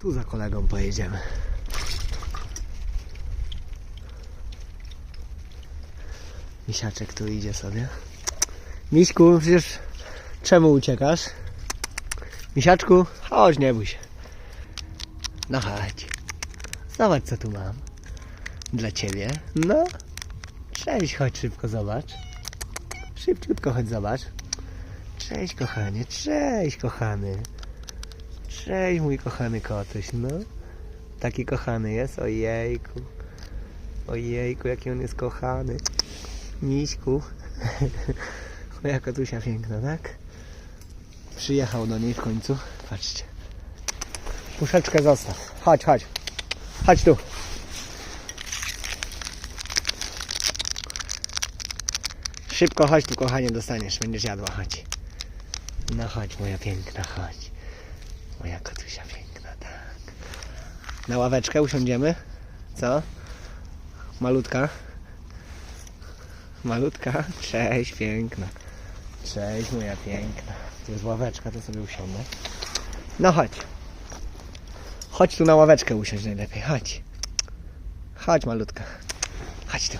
Tu za kolegą pojedziemy. Misiaczek tu idzie sobie. Miśku, przecież czemu uciekasz? Misiaczku, chodź, nie bój się. No chodź. Zobacz, co tu mam. Dla ciebie. No. Cześć, chodź szybko, zobacz. Szybciutko chodź, zobacz. Cześć, kochanie. Cześć, kochany. Cześć, mój kochany kotuś, no. Taki kochany jest, ojejku. Ojejku, jaki on jest kochany. Miśku. Moja kotusia piękna, tak? Przyjechał do niej w końcu. Patrzcie. Puszeczkę zostaw. Chodź, chodź. Chodź tu. Szybko chodź tu, kochanie, dostaniesz. Będziesz jadła, chodź. No chodź, moja piękna, chodź. Moja kotusia piękna, tak. Na ławeczkę usiądziemy? Co? Malutka? Malutka? Cześć, piękna. Cześć, moja piękna. Tu jest ławeczka, to sobie usiądę. No chodź. Chodź tu na ławeczkę usiąść najlepiej, chodź. Chodź, malutka. Chodź tu.